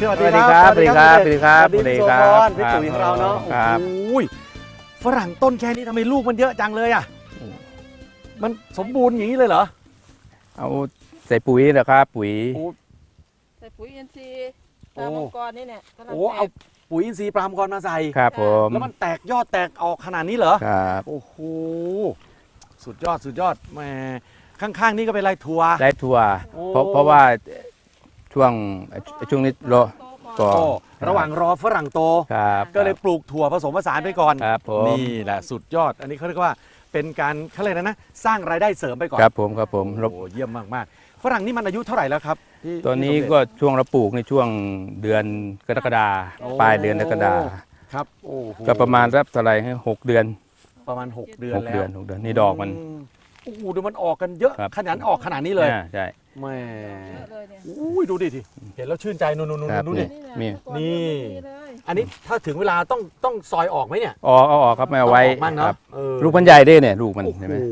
สวัสสดีวัสดีคครัรับบสวัสดีครับ สวัสดีครับ สวัสดีสวัสดีพี่คโสรับพรพี่ตุ๋ยของเราเนาะครับโอ้ยฝรั่งต้นแค่นี้ทำไมลูกมันเยอะจังเลยอะ มันสมบูรณ์อย่างนี้เลยเหรอ เอาใส่ปุ๋ยนะครับ ปุ๋ยโอ้ใส่ปุ๋ยอินทรีย์ตามมังกรนี่เนี่ยกำลังโอ้แตเอากปุ๋ยอินทรีย์ปรามกรมาใส่ ครับผม แล้วมันแตกยอดแตกออกขนาดนี้เหรอ ครับ โอ้โห สุดยอดสุดยอดแหมข้างๆนี่ก็เป็นไรทัวร์ได้ทัวร์โอ้เพราะเพราะว่า ช่วงช่วงนี้รอโตก่อนก่อนโอ้ระหว่างรอฝรั่งโต ครับก็เลยปลูกถั่วผสมผสานไปก่อนครับผมนี่แหละสุดยอด อันนี้เขาเรียกว่าเป็นการเขาเรียกอะไรนะ สร้างรายได้เสริมไปก่อนครับผมครับผมรบโอ้เยี่ยมมากๆฝรั่งนี่มันอายุเท่าไหร่แล้วครับพี่ตอนนี้พี่สมเด็จก็ช่วงเราปลูกในช่วงเดือนกรกฎาโอ้ปลายเดือนกรกฎาครับโอ้โหก็ประมาณสักเท่าไหร่ให้หกเดือน ประมาณ 6 เดือนหกแล้วเดือนหกเดือนนี่ดอกมันโอ้โหดูมันออกกันเยอะ ครับ ขนาดออกขนาดนี้เลย อ่าใช่ แหม่เยอะเลยเนี่ยอุ้ยดูดิทีเห็นแล้วชื่นใจนู่นนู่นนู่นครับนู่นดิมีนี่ะเมื่อก่อนี่เยอะเลยอันนี้ถ้าถึงเวลาต้องต้องซอยออกไหมเนี่ยออกเอาออกครับไม่เอาไว้ต้งกมั่งคเนาะรับเออลูกมันใหญ่ด้วยเนี่ยลูกมันโอ้ใช่ไหมโห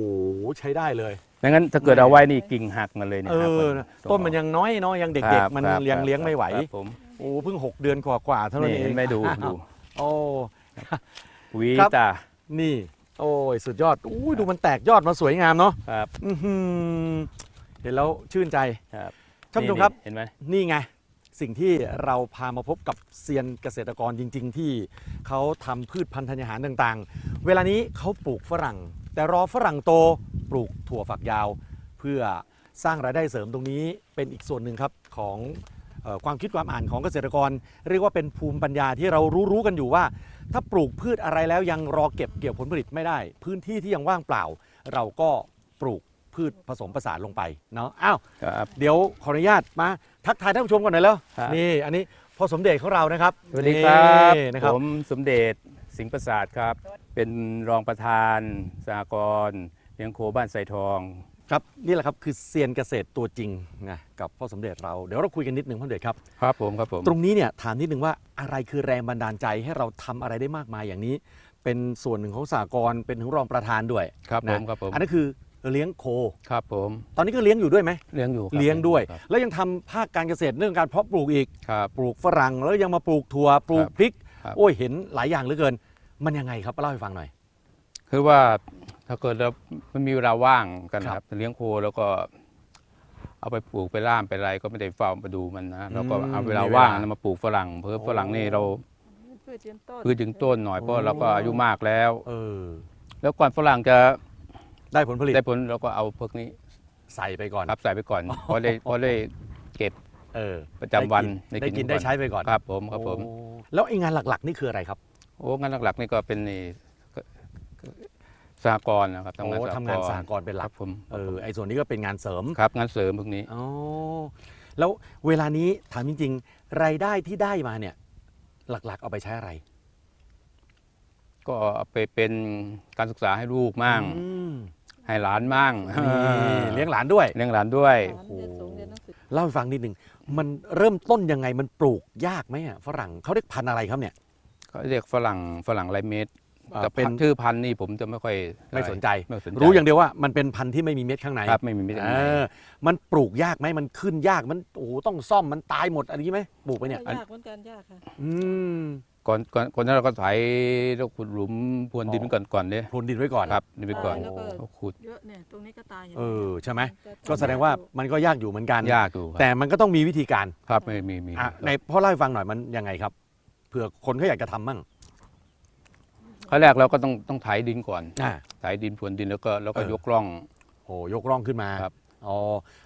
ใช้ได้เลย ไม่งั้นถ้าเกิดเอาไว้นี่กิ่งหักมาเลยเนี่ยเอหักหมอดต้นมันยังน้อยเนาะยังคเด็รักบๆ มันครับยังครับเลี้ยงไม่ไหวครับผมโอ้เพิ่ง 6 เดือนกว่าๆเท่านั้นนี่เองเห็นไหม่ดูอ้าวดูโอ้ปุ๋ยครับ ตานี่ โอ้ยสุดยอดอุ้ยดูมันแตกยอดมาสวยงามเนาะครับ อื้อหือ เห็นแล้วชื่นใจครับท่านผู้ชมครับ เห็นไหมนี่ไง สิ่งที่เราพามาพบกับเซียนเกษตรกรจริง ๆ ที่เขาทำพืชพันธุ์ธัญญาหารต่างๆ เวลานี้เขาปลูกฝรั่ง แต่รอฝรั่งโตปลูกถั่วฝักยาว เพื่อสร้างรายได้เสริมตรงนี้เป็นอีกส่วนหนึ่งครับของเออความคิดความอ่านของเกษตรกร เรียกว่าเป็นภูมิปัญญาที่เรารู้ๆกันอยู่ว่า ถ้าปลูกพืชอะไรแล้วยังรอเก็บเกี่ยวผลผลิตไม่ได้ พื้นที่ที่ยังว่างเปล่า เราก็ปลูก พืชผสมผสานลงไปเนาะอ้าวครับ เดี๋ยวขออนุญาตมาทักทายท่านผู้ชมก่อนหน่อยแล้วครับนี่อันนี้พ่อสมเด็จของเรานะครับสวัสดีครับนี่นะครับ ผมสมเด็จสิงห์ประสาทครับ เป็นรองประธานสหกรณ์เลี้ยงโคบ้านไสทอง ครับนี่แหละครับคือเซียนเกษตรตัวจริงนะกับพ่อสมเด็จเราเดี๋ยวเราคุยกันนิดหนึ่งพ่อสมเด็จครับ ครับผมครับผมตรงนี้เนี่ยถามนิดนึงว่าอะไรคือแรงบันดาลใจให้เราทำอะไรได้มากมายอย่างนี้ เป็นส่วนหนึ่งของสากลเป็นถึงรองประธานด้วยครับผนะมครับผม อันนั้นคือ เลี้ยงโค ครับผมตอนนี้ก็เลี้ยงอยู่ด้วยไหมเลี้ยงอยู่ครับเลี้ยงด้วย ครับแล้วยังทำภาคการเกษตรเรื่องการเพาะปลูกอีก ครับ ปลูกฝรั่งแล้วยังมาปลูกถั่วปลูกครับพริก ครับ โอ้ยเห็นหลายอย่างเหลือเกิน มันยังไงครับเล่าให้ฟังหน่อย คือว่าถ้าเกิดเรามันมีเวลาว่างกันครับ ครับเลี้ยงโคแล้วก็ เอาไปปลูกไปล่ามไปอะไรก็ไม่ได้เฝ้ามาดูมันนะแล้วก็อืมเอาเวลามีเวลาว่างนะมาปลูกฝรั่ง เพราะโอ้ ฝรั่งนี่เราพืชยืนต้นพืชถึงต้นหน่อยเพราะเราก็อายุมากแล้ว เออ แล้วก่อนฝรั่งจะ ได้ผลผลิตได้ผลเราก็เอาพวกนี้ใส่ไปก่อนครับใส่ไปก่อนเพราะได้เพราะได้เก็บเออประจำวันได้ได้กินกิได้กินนได้ก่อนใช้ไปก่อนครับผมครับผมโอ้แล้วไอ้งานหลัก ๆ นี่คืออะไรครับโอ้งานหลัก ๆ นี่ก็เป็นนี่ก็ก็สหกรณ์นะครับทำงานโอ้สหกรณ์ทำงานสหกรณ์เป็นหคลัรักบผมเออไอ้ส่วนนี้ก็เป็นงานเสริมครับ งานเสริมพวกนี้อ๋อแล้วเวลานี้ถามจริง ๆ รายได้ที่ได้มาเนี่ย หลักๆ เอาไปใช้อะไร ก็เอาไปเป็นการศึกษาให้ลูกมั่งอืม ให้หลานมั่งนี่เลี้ยงหลานด้วย เลี้ยงหลานด้วยหลานเรียนสูงเรียนหนังสือเล่าให้ฟังนิดหนึ่งมันเริ่มต้นยังไงมันปลูกยากไหมอะฝรั่งเขาเรียกพันธุ์อะไรครับเนี่ย เขาเรียกฝรั่งฝรั่งไรเม็ดอ่าแต่เป็นพันธุ์ชื่อพันธุ์นี่ผมจะไม่ค่อยไม่สนใจ ไม่สนใจรู้อย่างเดียวว่ามันเป็นพันธุ์ที่ไม่มีเม็ดข้างในครับไม่มีไม่ได้เออมันปลูกยากไหมมันขึ้นยากมันโอ้โหต้องซ่อมมันตายหมดอะไรนี้ไหมปลูกไปเนี่ยยากเหมือนกันยากค่ะ อืม ก่อนก่อนก่อนหนานั้นเราก็ไถแล้วขุดหลุมพรวนดินอ๋อก่อนก่อนเนี่ยพรวนดินไว้ก่อน ครับดินไปก่อนแล้วก็ ก็ขุดเยอะเนี่ยตรงนี้ก็ตายย่างเอนี้อใช่ไหมก็ก็แสดงว่ามันก็ยากอยู่เหมือนกัน ยากอยู่ครับแต่มันก็ต้องมีวิธีการครับไม่มีมีอะครับในพ่อเล่าให้ฟังหน่อยมันยังไงครับเผื่อคนเขาอยากจะทำมั่งขั้นแรกเราก็ต้องต้องไถดินก่อนอ่า ไถดินพรวนดินแล้วก็แล้วก็เออ ยกร่อง โอ้ยกร่องขึ้นมาครับ อ๋อ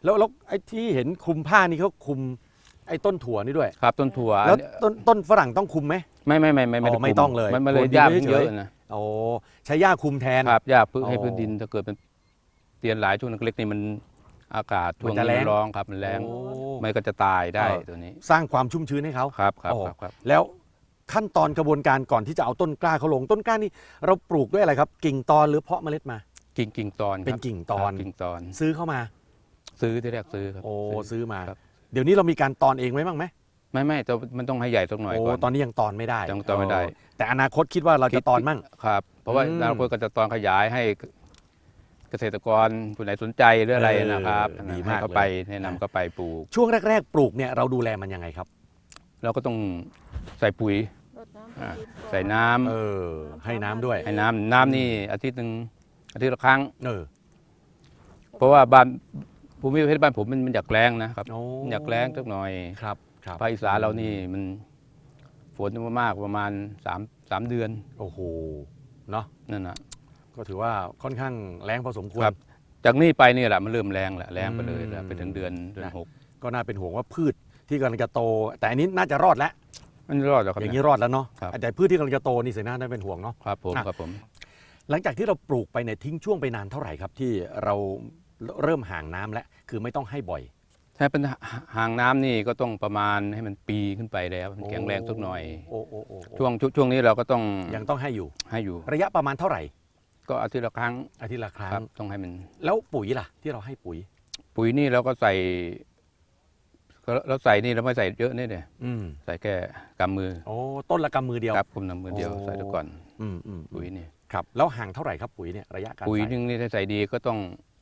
แล้วแล้วไอ้ที่เห็นคลุมผ้านี่เขาคลุมไอ้ต้นถั่วนี่ด้วย ครับต้นถั่วแล้วอันนี้ต้นต้นฝรั่งต้องคลุมไหม ไม่ไม่ไม่ไม่อ๋อด้ไม่คุต้องเลยมันมันเลยพรวนดินยากไว้ขึ้นเยอะเฉย นะโอ้ใช้หญ้าคลุมแทน ครับยากพื้นอ๋อให้พื้นดินถ้าเกิดเป็นเปลี่ยนหลายช่วงเล็กๆนี่มันอากาศช่วงมันจะนี้แล้ง มันร้องครับมันแรงโอ้มันก็จะตายได้เออ ตัวนี้สร้างความชุ่มชื้นให้เขา ครับครับโอ้ ครับครับแล้วขั้นตอนกระบวนการก่อนที่จะเอาต้นกล้าเขาลงต้นกล้านี่เราปลูกด้วยอะไรครับ กิ่งตอนหรือเพาะเมล็ดมา กิ่งกิ่งตอนครับเป็นกิ่งตอน ครับกิ่งตอน ซื้อเข้ามา ซื้อที่แรกซื้อครับโอ้ซื้อมา ครับ เดี๋ยวนี้เรามีการตอนเองไว้บ้างไหม ไม่ไม่แต่มันต้องให้ใหญ่สักหน่อยโอ้ก่อนตอนนี้ยังตอนไม่ได้ยังตอนไม่ได้ เแต่อนาคตคิดว่าเราคิจะดตอนมั่ง ครับ เพราะว่าอืมอนาคตก็จะตอนขยายให้เกษตรกรผู้ไหนสนใจหรืออะไรเออนะครับดีให้มากเขาเลย ไปแนะนำเขาไปปลูก ช่วงแรก ๆ ปลูกเนี่ยเราดูแลมันยังไงครับ เราก็ต้องใส่ปุ๋ยรดน้ำอ่าดินก่อนใส่น้ำเออ ให้น้ำด้วย ให้น้ำน้ำนี่อาทิตย์หนึ่งอาทิตย์ละครั้ง เออเพราะว่าบ้านภูมิประเทศบ้านผมมันมันอยากแรงนะครับ โอ้มันอยากแรงสักหน่อย ครับครับ ภาคอีสานเรานี่มันฝนมากๆประมาณสามสามเดือน โอ้โห เนาะนั่นนะก็ถือว่าค่อนข้างแรงพอสมควรครับจากนี้ไปนี่แหละมันเริ่มแรงแหละแรงไปเลยแหละอืมไปถึงเดือนเดือนนะหกก็น่าเป็นห่วงว่าพืชที่กำลังจะโต แต่อันนี้น่าจะรอดแล้วมันรอดแล้วครับอย่างเนี่นี้ยรอดแล้วเนาะครับแต่พืชที่กำลังจะโตนี่เสียหน้าน่าเป็นห่วงเนาะครับผมอะครับผม หลังจากที่เราปลูกไปเนี่ยทิ้งช่วงไปนานเท่าไหร่ครับ ที่เราเริ่มห่างน้ำแล้วคือไม่ต้องให้บ่อย ถ้าเป็นห่างน้ำนี่ก็ต้องประมาณให้มันปีขึ้นไปแล้วมันแข็งแรงสักหน่อย โอ้โอ้โอ้โอ้ช่วงช่วงช่วงนี้เราก็ต้องยังต้องให้อยู่ ให้อยู่ ระยะประมาณเท่าไหร่ ก็อาทิตย์ละครั้งอาทิตย์ละครั้ครับงต้องให้มัน แล้วปุ๋ยล่ะ ที่เราให้ปุ๋ย ปุ๋ยนี่เราก็ใส่ก็เราใส่นี่เราไม่ใส่เยอะนี่เนี่ยอืมใส่แค่กำมือโอ้ต้นละกำมือเดียวครับกำมือเดียวโอ้ใส่ทุกก่อนอืมอืมปุ๋ยนี่ครับแล้วห่างเท่าไหร่ครับปุ๋ยเนี่ยระยะการปุ๋ยใส่นึงนี่ถ้าใส่ดีก็ต้อง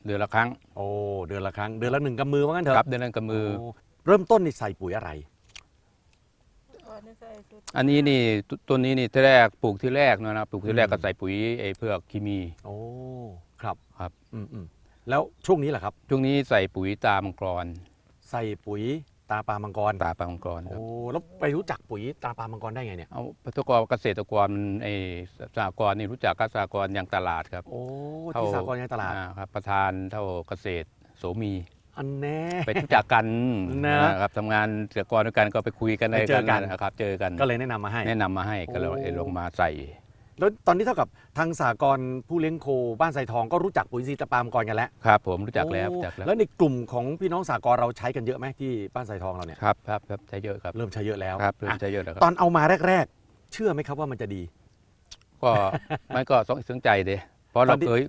เดือนละครั้งโอ้เดือนละครั้ง เดือนละหนึ่งกำมือว่างั้นเถอะครับเดือนละกำมือ โเริ่มต้นนี่ใส่ปุ๋ยอะไรก่อนนี่ใส่สุดอันนี้นี่ตต้นนี้นี่ที่แรกปลูกที่แรกเนอะนะปลูกที่แรกอืมก็ใส่ปุ๋ยไอ้เพือกเคมี โอ้ครับครับ อืมอืมแล้วช่วงนี้แหละครับ ช่วงนี้ใส่ปุ๋ยตามังกรใส่ปุ๋ย ตาปลามังกรตาปลามังกรคโอ้รับแล้วไปรู้จักปุ๋ยตาปลามังกรได้ไงเนี่ย เอาเกษตรกรเกษตรกรไอ้สหกรณ์นี่รู้จักกับสหกรณ์ยังตลาดครับโอ้เท่าที่สากลในตลาด อ่ครับประธานเท่าเกษตรโสมี อันแน่ ไปรู้จักกันนะนะครับทำงานเกษตรกรด้วยกันก็ไปคุยกันไปเจอกัน นะครับ เจอกัน ก็เลยแนะนำมาให้ แนะนำมาให้ก็เลยโอ้ลงมาใส่ แล้วตอนนี้เท่ากับทางสากลผู้เลี้ยงโคบ้านไซทองก็รู้จักปุ๋ยซีตาปามังกรกันแล้วครับผมรู้จักแล้วโอ้รู้จักแล้ว แล้วในกลุ่มของพี่น้องสากลเราใช้กันเยอะไหมที่บ้านไซทองเราเนี่ยครับครับครับใช้เยอะครับเริ่มใช้เยอะแล้วครับเริ่มอะใช้เยอะแล้วคตรับอนเอามาแรก ๆ เชื่อไหมครับว่ามันจะดี ก็มันก็สองสนใจเดยเพราะเราตอนที่เคย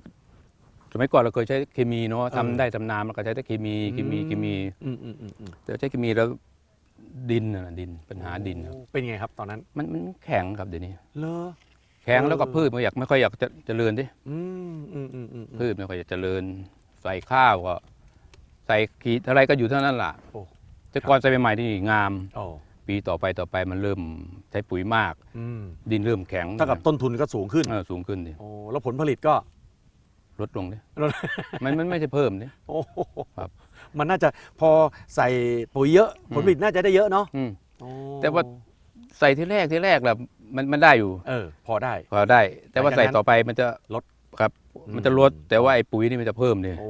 สมัยก่อนเราเคยใช้เคมีเนาะเออ ทำได้ทำนามันก็ใช้แต่เคมีเคมีเคมีอืมอืมอืมอืมแต่ใช้เคมีแล้วดินนะดินปัญหาดินครับโอ้เป็นไงครับตอนนั้นมันมันแข็งครับเดี๋ยวนี้ เลอ แข็งเออแล้วก็พืชมันอยากไม่ค่อยอยากจะเจริญดิอืมอืมอืมอืมอืมพืชไม่ค่อยอยากเจริญ ใส่ข้าวก็ ใส่ขีดอะไรก็อยู่เท่านั้นล่ะโอ้แต่ก่อนใส่ใหม่ๆนี่งาม โอ้ปีต่อไปต่อไปมันเริ่มใช้ปุ๋ยมาก อืมดินเริ่มแข็งเท่ากับต้นทุนก็สูงขึ้นเออสูงขึ้นดิโอ้แล้วผลผลิตก็ลดลงดิลดมันมันไม่ใช่เพิ่มดิ โอ้โหครับมันน่าจะพอใส่ปุ๋ยเยอะ ผลผลิตน่าจะได้เยอะเนาะอืม โอ้แต่ว่า ใส่ที่แรกที่แรกแหละ มันมันได้อยู่เออ พอได้ พอได้ แต่ว่าหลังจากนั้นใส่ต่อไปมันจะลดครับ อืม มันจะลดแต่ว่าไอ้ปุ๋ยนี่มันจะเพิ่มเนี่ยโอ้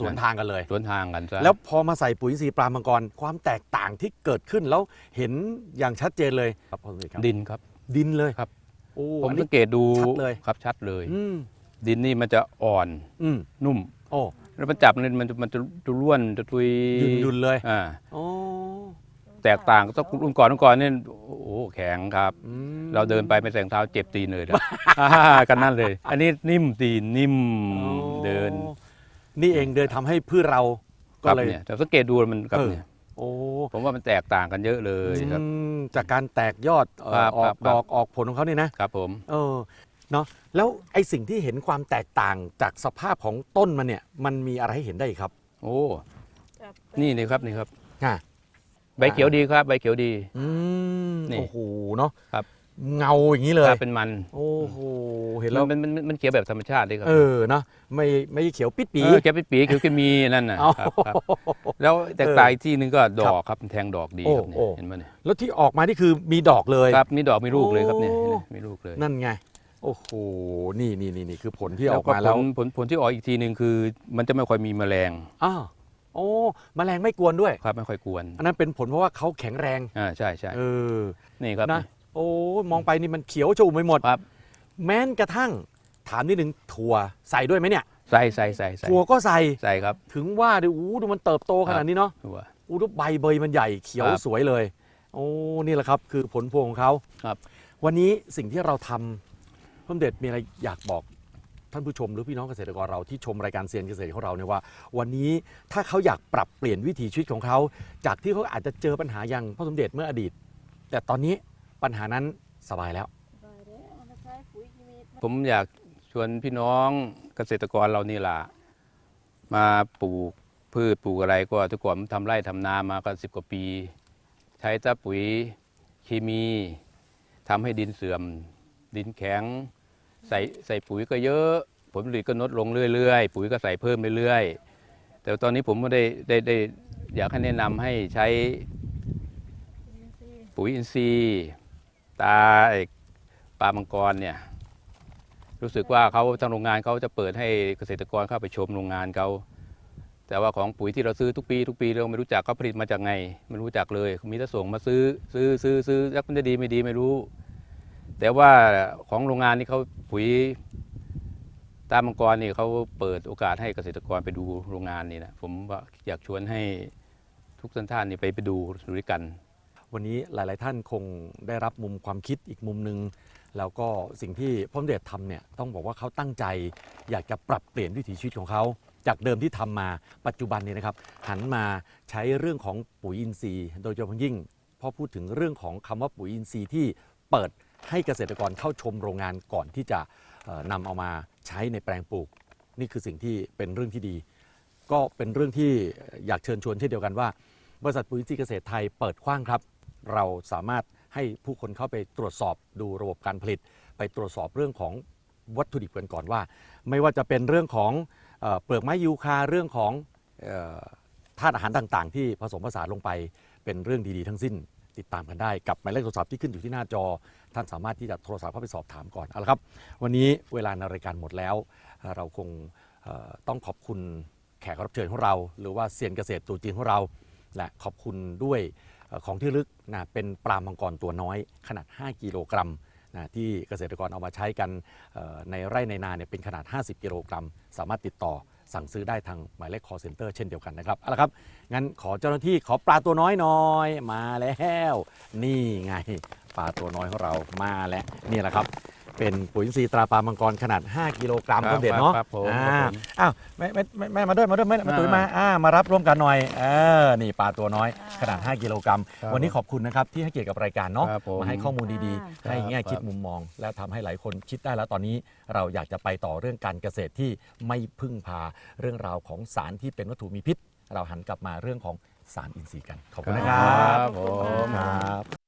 สวนทางกันเลย สวนทางกันซะแล้วพอมาใส่ปุ๋ยอินทรีย์ปลามังกรความแตกต่างที่เกิดขึ้นแล้วเห็นอย่างชัดเจนเลยครับพ่อสมเด็จครับดินครับ ดินเลยครับ โอ้ผมอันสันี้ งเกตดูชัดเลย ครับชัดเลย อืมดินนี่มันจะอ่อนอืมนุ่ม โอ้ แล้วมันจับมันมันจะมันจะจะร่วนจะตุยยุนยุนๆเลย อ่าโอ้แตกต่างก็รุ่นก่อนรุ่นก่อนเนี่ยโอ้โหแข็งครับ อืม เราเดินไปไม่ใส่รองเท้าเจ็บตีนเลยนะอ่ากันนั่นเลย อันนี้นิ่มตีนนิ่มโอ้เดินนี่เองเดินทำให้พืชเราคก็รับเลยเนี่ยแต่สังเกตดูมันครับเออเนี่ยโอ้ผมว่ามันแตกต่างกันเยอะเลยครับอืมจากการแตกยอดเอ่อครับออกครับดอกออกผลของเขาเนี่ยนะครับผมเออเนาะแล้วไอสิ่งที่เห็นความแตกต่างจากสภาพของต้นมันเนี่ย มันมีอะไรให้เห็นได้อีกครับ โอ้จับนี่นี่ครับนี่ครับอะใบเขียวดีครับ ใบเขียวดีอืมนี่โอ้โหเนาะครับ เงาอย่างนี้เลยถ้าเป็นมัน โอ้โหเห็นแล้วมันมันมันมันเขียวแบบธรรมชาติเลยครับเออเนาะไม่ไม่เขียวปิดปี เออแกไปปีเขียวเคมีนั่นน่ะเอาครับครับแล้วแตกต่างอีกที่หนึงก็ดอกครับมันแทงดอกดีโอ้ครับเนี่ยโอ้ เห็นไหมเนี่ยแล้วที่ออกมานี่คือมีดอกเลย ครับมีดอกมีลูกเลยครับเนี่ยโอ้ เห็นไหมมีลูกเลยนั่นไง โอ้โหนี่นี่นี่นี่คือผลที่อแล้วอกก็มาผแล้วลผลผลที่ออกอีกทีหนึ่งคือ มันจะไม่ค่อยมีแมลงอ้าวโอ้แมลงไม่กวนด้วย ครับไม่ค่อยกวนอันนั้นเป็นผลเพราะว่าเขาแข็งแรง อ่าใช่ใช่เออ นี่ครับนะ โอ้มองไปนี่มันเขียวชูไปหมดครับ แม้นกระทั่งถามนิดนึงถั่วใส่ด้วยไหมเนี่ย ใส่ใส่ใส่ใส่ถั่วก็ใส่ ใส่ครับถึงว่าดูอู้ดูมันเติบโตขนาดนี้เนาะถั่ว อู้ดูใบเบยมันใหญ่เขียวครับสวยเลย โอ้นี่แหละครับ คือผลพวงของเขาครับ วันนี้สิ่งที่เราทำเพิ่มเด็ดมีอะไรอยากบอก ท่านผู้ชมหรือพี่น้องเกษตรกรเราที่ชมรายการเซียนเกษตรของเราเนี่ยว่า วันนี้ถ้าเขาอยากปรับเปลี่ยนวิถีชีวิตของเขา จากที่เขาอาจจะเจอปัญหาอย่างพ่อสมเด็จเมื่ออดีต แต่ตอนนี้ ปัญหานั้นสบายแล้ว ผมอยากชวนพี่น้องเกษตรกรเรานี่ล่ะ มาปลูกพืชปลูกอะไรก็ทุกคนทำไร่ทำนามาก็สิบกว่าปี ใช้แต่ปุ๋ยเคมีทำให้ดินเสื่อม ดินแข็ง ใส่ใส่ปุ๋ยก็เยอะ ผลผลิตก็ลดลงเรื่อยๆ ปุ๋ยก็ใส่เพิ่มไปเรื่อยแต่ตอนนี้ผมก็ได้ได้ได้อยากให้แนะนำให้ใช้ปุ๋ยอินทรีย์ ตาไอ้ปลามังกรเนี่ยรู้สึกว่าเขาทางโรงงานเขาจะเปิดให้เกษตรกรเข้าไปชมโรงงานเขาแต่ว่าของปุ๋ยที่เราซื้อทุกปี ทุกปีเราไม่รู้จักเขาผลิตมาจากไงไม่รู้จักเลยมีแต่ส่งมาซื้อซื้อซื้อซื้อแล้วมันจะดีไม่ดีไม่รู้ แต่ว่าของโรงงานนี่เขาปุ๋ยตามังกรนี่เขาเปิดโอกาสให้เกษตรกรไปดูโรงงานนี่นะผมว่าอยากชวนให้ทุกท่านท่านนี่ไปไปดูดูด้วยกัน วันนี้หลาย ๆ ท่านคงได้รับมุมความคิดอีกมุมหนึ่งแล้วก็สิ่งที่พ่อมเดชทำเนี่ยต้องบอกว่าเขาตั้งใจ อยากจะปรับเปลี่ยนวิถีชีวิตของเขา จากเดิมที่ทำมาปัจจุบันเนี่ยนะครับหันมาใช้เรื่องของปุ๋ยอินทรีย์ โดยเฉพาะยิ่งพอพูดถึงเรื่องของคำว่าปุ๋ยอินทรีย์ที่เปิดให้เกษตรกรเข้าชมโรงงานก่อนที่จะเอ่อนำเอามาใช้ในแปลงปลูก นี่คือสิ่งที่เป็นเรื่องที่ดี ก็เป็นเรื่องที่อยากเชิญชวนเช่นเดียวกันว่า บริษัทปุ๋ยอินทรีย์เกษตรไทยเปิดกว้างครับ เราสามารถให้ผู้คนเข้าไปตรวจสอบดูระบบการผลิต ไปตรวจสอบเรื่องของวัตถุดิบกันก่อนว่า ไม่ว่าจะเป็นเรื่องของเอเปลือกไม้ยูคาเรื่องของธาตุอาหารต่างๆ ที่ผสมผสานลงไปเป็นเรื่องดีๆทั้งสิ้นติดตามกันได้กับหมายเลขโทรศัพท์ที่ขึ้นอยู่ที่หน้าจอ ท่านสามารถที่จะโทรศัพท์เข้าไปสอบถามก่อนเอาละครับ วันนี้เวลาในรายการหมดแล้ว เราคงต้องขอบคุณแขกรับเชิญของเรา หรือว่าเซียนเกษตรตัวจริงของเรา และขอบคุณด้วย ของที่ลึกนะเป็นปลามังกรตัวน้อยขนาด 5 กิโลกรัมนะที่เกษตรกรเอามาใช้กันในไร่ในนาเนี่ยเป็นขนาด 50 กิโลกรัม สามารถติดต่อสั่งซื้อได้ทางหมายเลข call center เช่นเดียวกันนะครับเอาละครับ งั้นขอเจ้าหน้าที่ขอปลาตัวน้อยหน่อยมาแล้ว นี่ไง ปลาตัวน้อยของเรามาแล้วนี่แหละครับ เป็นปุ๋ยอินทรีย์ตราปลามังกรขนาด 5 กิโลกรัมครับต้นเด็ดเนาะครับผมอ่าครับผมอ้าวแม่แม่แม่แม่มาด้วยมาด้วยแม่แม่อ่าตุ๋ยมาอ่ามารับร่วมกันหน่อยเออนี่ปลาตัวน้อยขนาด 5 กิโลกรัม ครับวันนี้ขอบคุณนะครับที่ให้เกียรติกับรายการเนาะครับผมมาให้ข้อมูลดีครับๆให้แง่ครับคิดมุมมอง และทำให้หลายคนคิดได้แล้วตอนนี้เราอยากจะไปต่อเรื่องการเกษตรที่ไม่พึ่งพาเรื่องราวของสารที่เป็นวัตถุมีพิษ เราหันกลับมาเรื่องของสารอินทรีย์กันขอบคุณนะครัครับบผม ครับ